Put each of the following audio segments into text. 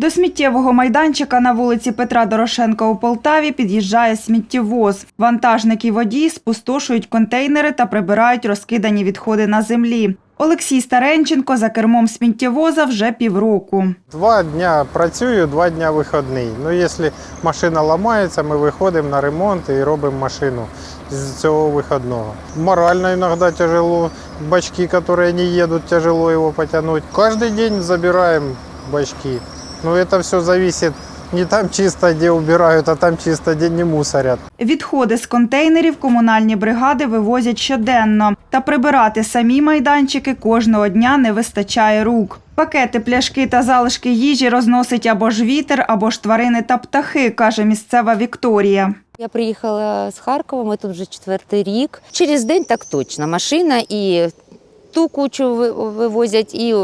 До сміттєвого майданчика на вулиці Петра Дорошенка у Полтаві під'їжджає сміттєвоз. Вантажники й водії спустошують контейнери та прибирають розкидані відходи на землі. Олексій Старенченко за кермом сміттєвоза вже півроку. Два дня працюю, два дня вихідний. Ну, якщо машина ламається, ми виходимо на ремонт і робимо машину з цього вихідного. Морально іноді тяжело. Бачки, які не їдуть, тяжело його потягнути. Кожен день забираємо бачки. Ну, это все зависит не там чисто, де убирають, а там чисто, де не мусорять. Відходи з контейнерів комунальні бригади вивозять щоденно. Та прибирати самі майданчики кожного дня не вистачає рук. Пакети, пляшки та залишки їжі розносить або ж вітер, або ж тварини та птахи, каже місцева Вікторія. Я приїхала з Харкова, ми тут вже четвертий рік. Через день так точно. Машина і ту кучу вивозять, і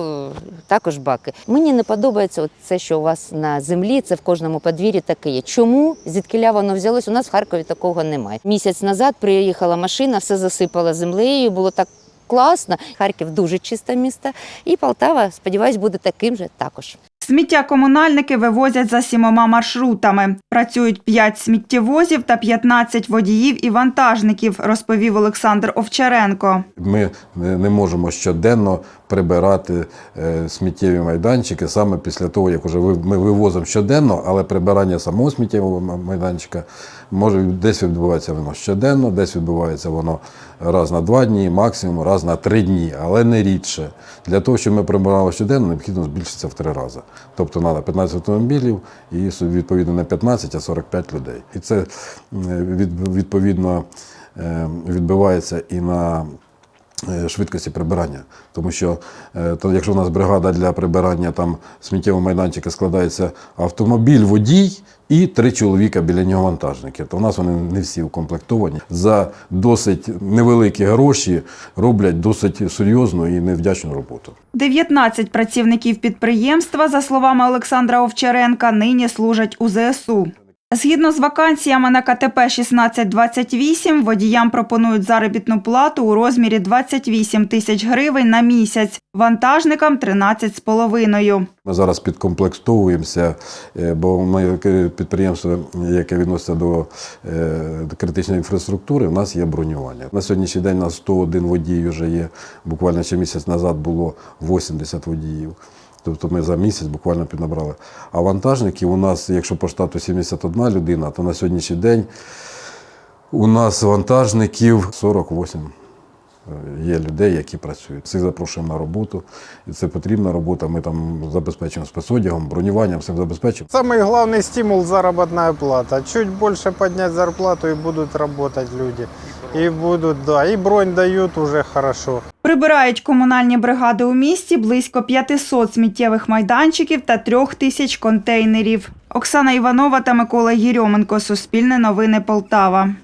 також баки. Мені не подобається це, що у вас на землі, це в кожному подвір'ї таке є. Чому? Звідкиля воно взялось? У нас в Харкові такого немає. Місяць назад приїхала машина, все засипала землею, було так. Класно, Харків дуже чисте місто, і Полтава, сподіваюсь, буде таким же також. Сміття комунальники вивозять за сімома маршрутами. Працюють 5 сміттєвозів та 15 водіїв і вантажників, розповів Олександр Овчаренко. Ми не не можемо щоденно прибирати е, сміттєві майданчики саме після того, як уже ми вивозимо щоденно, але прибирання самого сміттєвого майданчика може десь відбувається воно щоденно, десь відбувається воно раз на два дні, максимум раз на три дні, але не рідше. Для того, щоб ми прибирали щоденно, необхідно збільшитися в три рази. Тобто треба 15 автомобілів і відповідно не 15, а 45 людей. І це відповідно відбивається відбувається і на швидкості прибирання. Тому що е, то, якщо у нас бригада для прибирання там сміттєвого майданчика складається автомобіль, водій і три чоловіка біля нього вантажники, то в нас вони не всі укомплектовані. За досить невеликі гроші роблять досить серйозну і невдячну роботу. 19 працівників підприємства, за словами Олександра Овчаренка, нині служать у ЗСУ. Згідно з вакансіями на КТП 1628, водіям пропонують заробітну плату у розмірі 28 тисяч гривень на місяць, вантажникам 13,5. Ми зараз підкомплектовуємося, е, бо ми е, підприємство, яке відноситься до, е, критичної інфраструктури, у нас є бронювання. На сьогоднішній день у нас 101 водій вже є. Буквально ще місяць назад було 80 водіїв. Тобто ми за місяць буквально піднабрали. А вантажників у нас, якщо по штату 71 людина, то на сьогоднішній день у нас вантажників 48 є людей, які працюють. Всіх запрошуємо на роботу. І це потрібна робота. Ми там забезпечуємо спецодягом, бронюванням, всім забезпечуємо. Самый главный стимул – заработная плата. Чуть больше поднять зарплату и будут работать люди. И будут, да, и бронь дают уже хорошо. Прибирають комунальні бригади у місті близько 500 сміттєвих майданчиків та трьох тисяч контейнерів. Оксана Іванова та Микола Єрьоменко. Суспільне новини Полтава.